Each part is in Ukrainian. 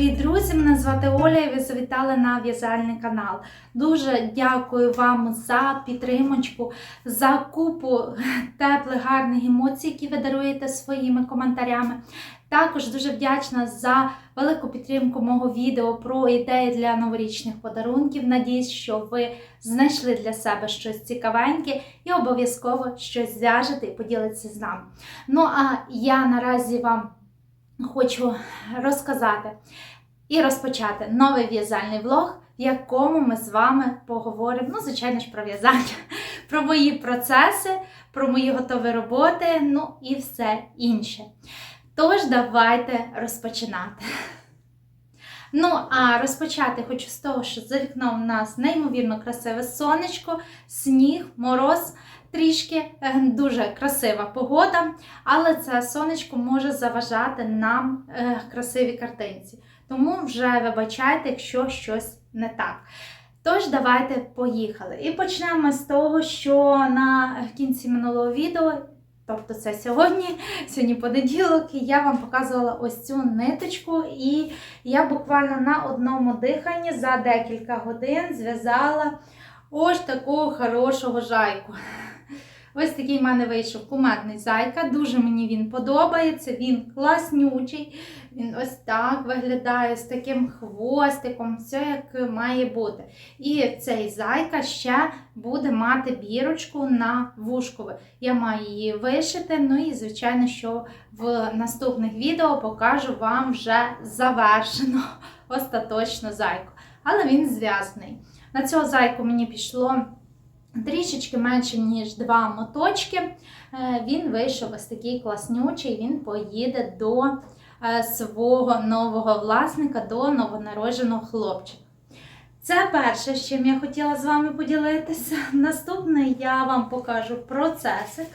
Привіт, друзі! Мене звати Оля і ви завітали на в'язальний канал. Дуже дякую вам за підтримочку, за купу теплих, гарних емоцій, які ви даруєте своїми коментарями. Також дуже вдячна за велику підтримку мого відео про ідеї для новорічних подарунків. Надіюсь, що ви знайшли для себе щось цікавеньке і обов'язково щось зв'яжете і поділитеся з нами. Ну а я наразі вам хочу розказати і розпочати новий в'язальний влог, в якому ми з вами поговоримо, ну, звичайно ж, про в'язання, про мої процеси, про мої готові роботи, ну і все інше. Тож, давайте розпочинати. Ну, а розпочати хочу з того, що за вікном у нас неймовірно красиве сонечко, сніг, мороз. Трішки е, дуже красива погода, але це сонечко може заважати нам е, красивій картинці. Тому вже вибачайте, якщо щось не так. Тож, давайте поїхали. І почнемо з того, що на кінці минулого відео, тобто це сьогодні, сьогодні понеділок, я вам показувала ось цю ниточку, і я буквально на одному диханні за декілька годин зв'язала ось такого хорошого жайку. Ось такий в мене вийшов кумедний зайка. Дуже мені він подобається. Він класнючий. Він ось так виглядає з таким хвостиком, все як має бути. І цей зайка ще буде мати бірочку на вушкове. Я маю її вишити. Ну і, звичайно, що в наступних відео покажу вам вже завершено остаточно зайку. Але він зв'язаний. На цього зайку мені пішло. Трішечки менше, ніж два моточки. Е, Він вийшов ось такий класнючий, він поїде до е, свого нового власника, до новонародженого хлопчика. Це перше, з чим я хотіла з вами поділитися. Наступне я вам покажу процеси,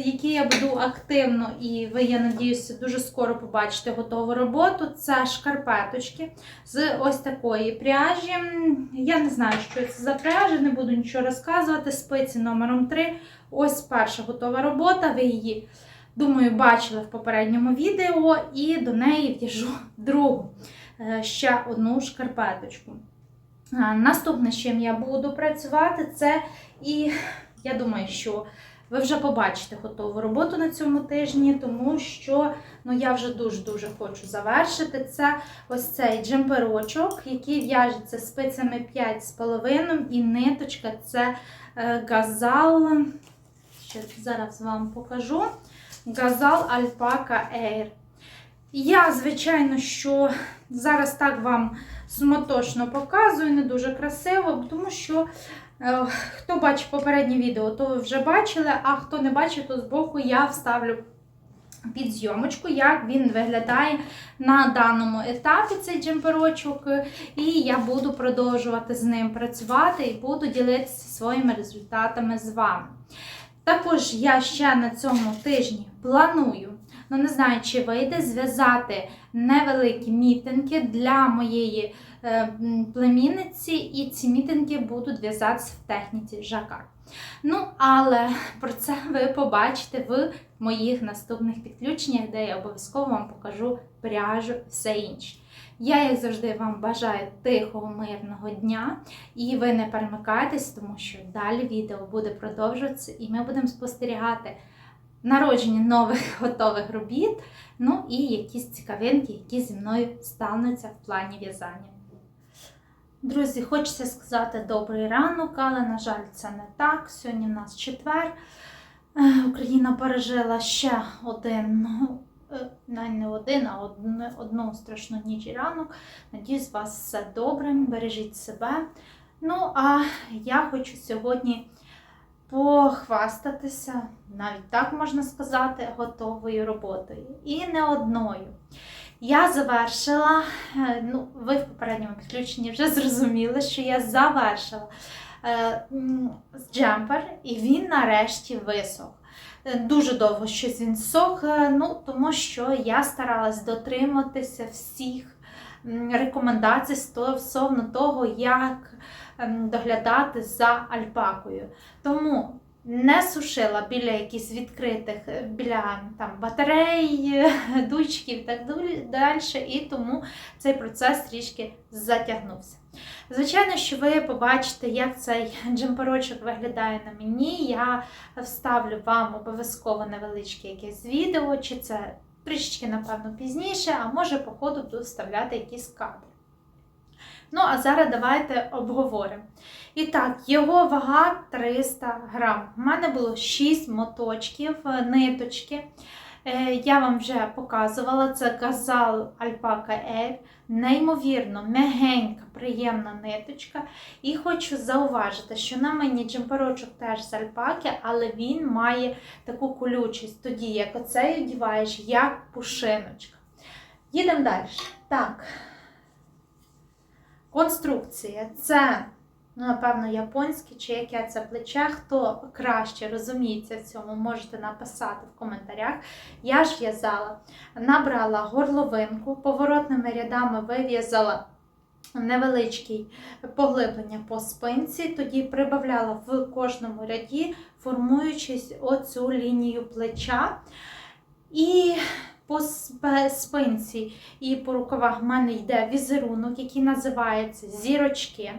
які я буду активно, і ви, я надіюся, дуже скоро побачите готову роботу. Це шкарпеточки з ось такої пряжі. Я не знаю, що це за пряжа, не буду нічого розказувати. Спиці номером 3. Ось перша готова робота. Ви її, думаю, бачили в попередньому відео, і до неї в'яжу другу е, ще одну шкарпеточку. Е, Наступне, з чим я буду працювати, це і я думаю, що ви вже побачите готову роботу на цьому тижні, тому що ну, я вже дуже-дуже хочу завершити. Це ось цей джемперочок, який в'яжеться спицями 5,5 і ниточка це е, газал. Ще зараз вам покажу. Газал Альпака Air. Я, звичайно, що зараз так вам смотошно показую, не дуже красиво, тому що хто бачив попереднє відео, то ви вже бачили, а хто не бачив, то збоку я вставлю під зйомочку, як він виглядає на даному етапі цей джемперочок, і я буду продовжувати з ним працювати і буду ділитися своїми результатами з вами. Також я ще на цьому тижні планую, ну не знаю, чи вийде зв'язати невеликі мітинги для моєї е, племінниці, і ці мітинги будуть в'язатися в техніці жакар. Ну, але про це ви побачите в моїх наступних підключеннях, де я обов'язково вам покажу пряжу все інше. Я, як завжди, вам бажаю тихого, мирного дня, і ви не перемикайтесь, тому що далі відео буде продовжуватися, і ми будемо спостерігати народження нових готових робіт, ну і якісь цікавинки, які зі мною стануться в плані в'язання. Друзі, хочеться сказати добрий ранок, але, на жаль, це не так. Сьогодні в нас четвер. Е, Україна пережила ще один, ну, не один, а одну, одну страшну ніч і ранок. Надіюсь, у вас все добре, бережіть себе. Ну, а я хочу сьогодні похвастатися, навіть так можна сказати, готовою роботою. І не одною. Я завершила, е, ну, ви в попередньому підключенні вже зрозуміли, що я завершила е, джемпер, і він нарешті висох. Е, Дуже довго щось він сох, ну, тому що я старалась дотримуватися всіх рекомендацій стосовно того, як ем, доглядати за альпакою. Тому не сушила біля якихось відкритих, е, біля там, батарей, дучків і так далі, і тому цей процес трішки затягнувся. Звичайно, що ви побачите, як цей джемперочок виглядає на мені. Я вставлю вам обов'язково невеличке якесь відео, чи це трішечки, напевно, пізніше, а може, по ходу буду вставляти якісь кадри. Ну, а зараз давайте обговоримо. І так, його вага 300 грам. У мене було 6 моточків е, ниточки. Е, Я вам вже показувала, це Газал Альпака Air. Неймовірно, м'ягенька, приємна ниточка. І хочу зауважити, що на мені джемперочок теж з альпаки, але він має таку колючість, тоді як оцей одіваєш, як пушиночка. Їдемо далі. Так. Конструкція це, ну, напевно, японське чи яке це плече. Хто краще розуміється в цьому, можете написати в коментарях. Я ж в'язала, набрала горловинку, поворотними рядами вив'язала невеличке поглиблення по спинці, тоді прибавляла в кожному ряді, формуючись оцю лінію плеча. І по спинці і по рукавах в мене йде візерунок, який називається зірочки.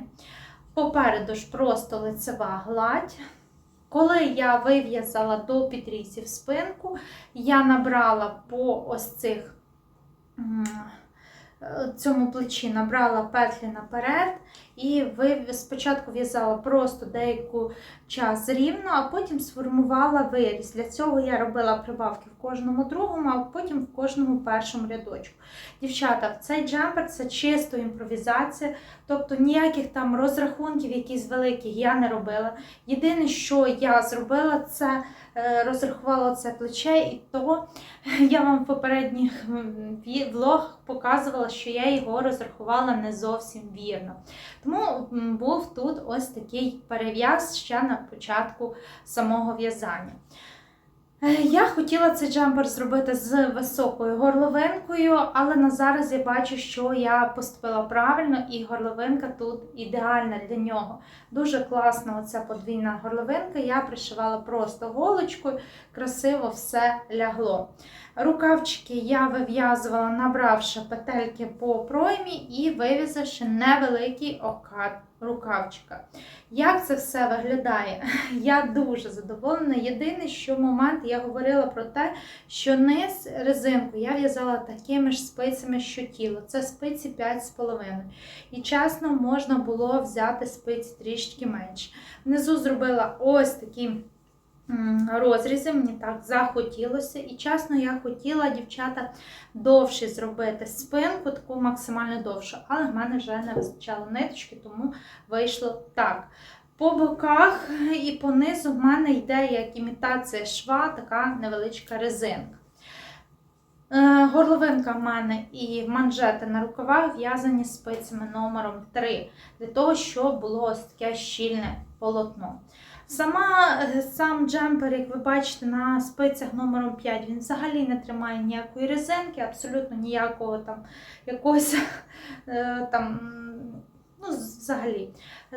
Попереду ж просто лицева гладь. Коли я вив'язала до підрізів спинку, я набрала по ось цих цьому плечі набрала петлі наперед, і ви спочатку в'язала просто деяку час рівно, а потім сформувала виріз. Для цього я робила прибавки в кожному другому, а потім в кожному першому рядочку. Дівчата, цей джемпер це чисто імпровізація, тобто ніяких там розрахунків, якісь великих я не робила. Єдине, що я зробила, це е, розрахувала це плече, і то я вам в попередніх влог показувала, що я його розрахувала не зовсім вірно. Тому був тут ось такий перев'яз ще на початку самого в'язання. Е, я хотіла цей джемпер зробити з високою горловинкою, але на зараз я бачу, що я поступила правильно, і горловинка тут ідеальна для нього. Дуже класна оця подвійна горловинка. Я пришивала просто голочкою, красиво все лягло. Рукавчики я вив'язувала, набравши петельки по проймі і вив'язавши невеликий окат рукавчика. Як це все виглядає? Я дуже задоволена. Єдине, що момент я говорила про те, що низ резинку я в'язала такими ж спицями, що тіло. Це спиці 5,5. І чесно, можна було взяти спиці трішки менше. Внизу зробила ось такі розрізи, мені так захотілося. І чесно, я хотіла, дівчата, довше зробити спинку, таку максимально довшу, але в мене вже не вистачало ниточки, тому вийшло так. По боках і по низу в мене йде як імітація шва, така невеличка резинка. Е, горловинка в мене і манжети на рукавах в'язані спицями номером 3, для того, щоб було ось таке щільне полотно. Сама, е, Сам джемпер, як ви бачите, на спицях номером 5 він взагалі не тримає ніякої резинки, абсолютно ніякого там якогось е, там, ну, взагалі.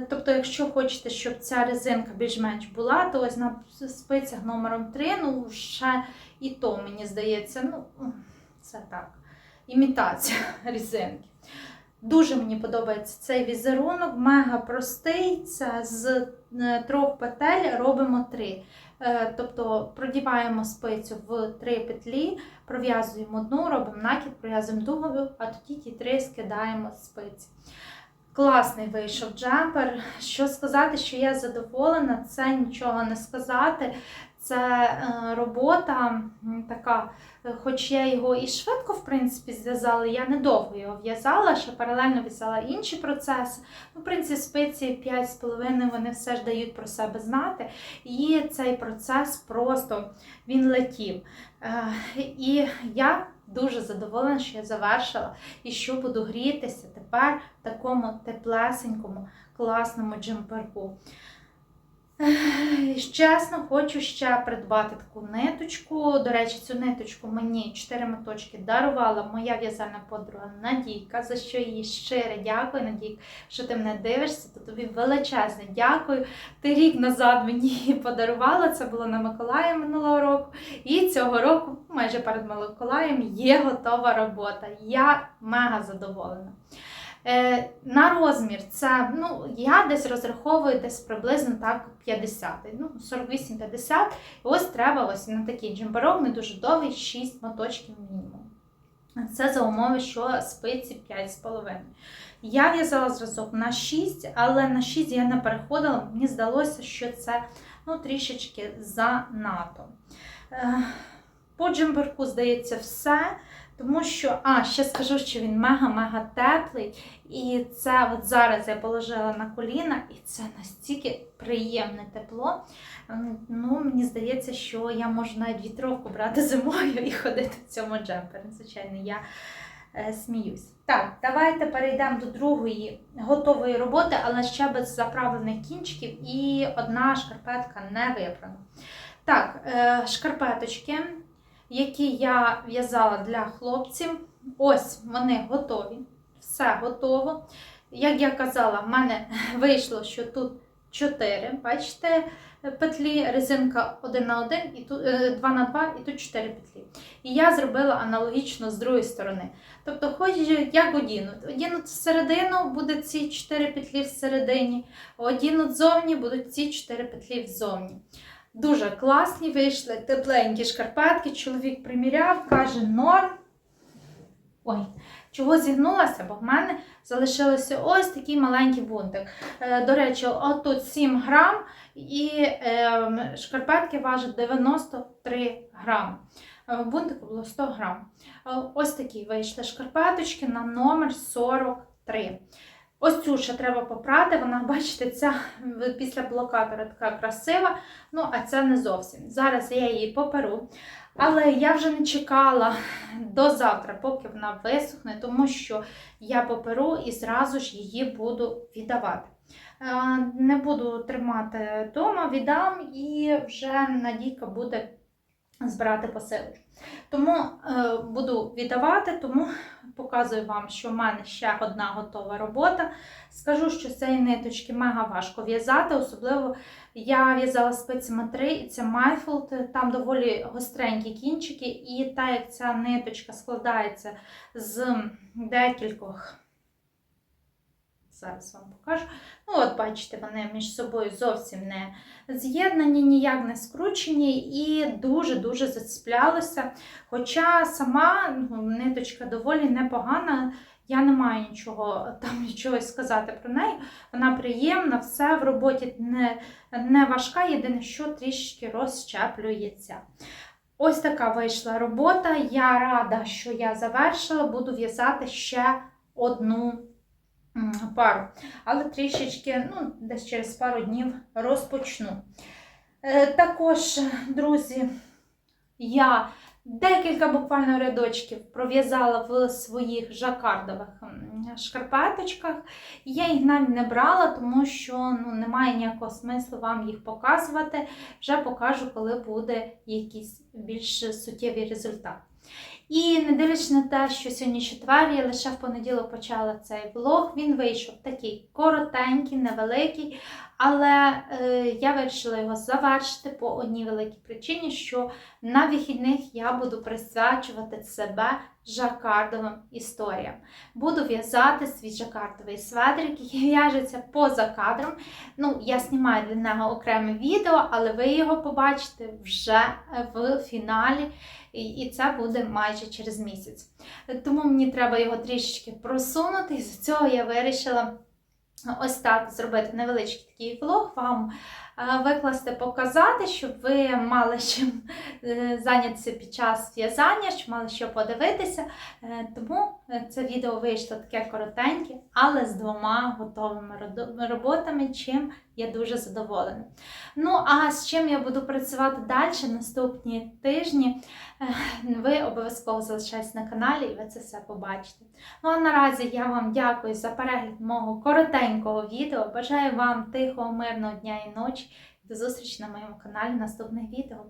Тобто, якщо хочете, щоб ця резинка більш-менш була, то ось на спицях номером 3, ну, ще і то, мені здається, ну, це так, імітація резинки. Дуже мені подобається цей візерунок, мега простий. Це з е, трьох петель робимо три. Е, тобто продіваємо спицю в три петлі, пров'язуємо одну, робимо накид, пров'язуємо другу, а тоді ті три скидаємо спиці. Класний вийшов джемпер. Що сказати, що я задоволена, це нічого не сказати. Це е, робота така, хоч я його і швидко, в принципі, зв'язала, я недовго його в'язала, ще паралельно в'язала інші процеси. Ну, В принципі, спиці 5,5 вони все ж дають про себе знати. І цей процес просто він летів. Е, і я дуже задоволена, що я завершила і що буду грітися тепер в такому теплесенькому, класному джемперку. Чесно, хочу ще придбати таку ниточку. До речі, цю ниточку мені 4 моточки дарувала моя в'язальна подруга Надійка, за що їй щире дякую, Надійка, що ти мене дивишся, то тобі величезне дякую. Ти рік назад мені її подарувала, це було на Миколая минулого року. І цього року, майже перед Миколаєм, є готова робота. Я мега задоволена. Е, на розмір це, ну, я десь розраховую десь приблизно так 50, ну, 48-50. І ось треба ось на такий джембарок, не дуже довгий, 6 моточків мінімум. Це за умови, що спиці 5,5. Я в'язала зразок на 6, але на 6 я не переходила. Мені здалося, що це ну, трішечки занадто. Е, По джемберку, здається, все. Тому що, а, ще скажу, що він мега-мега теплий. І це от зараз я положила на коліна, і це настільки приємне тепло. Ем, Ну, мені здається, що я можу навіть вітровку брати зимою і ходити в цьому джемпері. Звичайно, я е, сміюсь. Так, давайте перейдемо до другої готової роботи, але ще без заправлених кінчиків і одна шкарпетка не випрана. Так, е, шкарпеточки, які я в'язала для хлопців, ось вони готові. Все готово. Як я казала, в мене вийшло, що тут 4, бачите, петлі, резинка 1 на 1, і тут, 2 на 2 і тут 4 петлі. І я зробила аналогічно з другої сторони. Тобто, хоч як одінуть. Одінуть всередину, будуть ці 4 петлі всередині, одінуть ззовні, будуть ці 4 петлі взовні. Дуже класні вийшли, тепленькі шкарпетки. Чоловік приміряв, каже, норм. Ой, чого зігнулася, бо в мене залишилося ось такий маленький бунтик. Е, До речі, отут 7 грам і е, шкарпетки важать 93 грам. Е, бунтику було 100 грам. Е, Ось такі вийшли шкарпеточки на номер 43. Ось цю ще треба попрати, вона, бачите, ця після блокатора така красива, ну а ця не зовсім. Зараз я її поперу. Але я вже не чекала до завтра, поки вона висохне, тому що я поперу і зразу ж її буду віддавати. Е, Не буду тримати вдома, віддам і вже Надійка буде збирати посилочку. Тому е, буду віддавати, тому показую вам, що в мене ще одна готова робота. Скажу, що цієї ниточки мега важко в'язати, особливо я в'язала спицями 3, і це Майфолд, там доволі гостренькі кінчики, і так як ця ниточка складається з декількох. Зараз вам покажу. Ну, от бачите, вони між собою зовсім не з'єднані, ніяк не скручені і дуже-дуже зацеплялися. Хоча сама ну, ниточка доволі непогана, я не маю нічого там нічого сказати про неї. Вона приємна, все в роботі не, не важка, єдине, що трішки розщеплюється. Ось така вийшла робота. Я рада, що я завершила, буду в'язати ще одну пару. Але трішечки, ну, десь через пару днів розпочну. Е, Також, друзі, я декілька буквально рядочків пров'язала в своїх жакардових шкарпеточках. Я їх навіть не брала, тому що ну, немає ніякого смислу вам їх показувати. Вже покажу, коли буде якийсь більш суттєвий результат. І не дивлячись на те, що сьогодні четвер, я лише в понеділок почала цей влог. Він вийшов такий коротенький, невеликий, але е, я вирішила його завершити по одній великій причині, що на вихідних я буду присвячувати себе жакардовим історіям. Буду в'язати свій жакардовий светрик, який в'яжеться поза кадром. Ну, я знімаю для нього окреме відео, але ви його побачите вже в фіналі, і це буде майже через місяць. Тому мені треба його трішечки просунути, і з цього я вирішила ось так зробити невеличкий такий влог, вам е, викласти, показати, щоб ви мали чим е, зайнятися під час в'язання, щоб мали що подивитися. Е, Тому це відео вийшло таке коротеньке, але з двома готовими роботами, чим я дуже задоволена. Ну, а з чим я буду працювати далі наступні тижні, ви обов'язково залишайтесь на каналі і ви це все побачите. Ну а наразі я вам дякую за перегляд мого коротенького відео. Бажаю вам тихого, мирного дня і ночі. До зустрічі на моєму каналі. Наступних відео.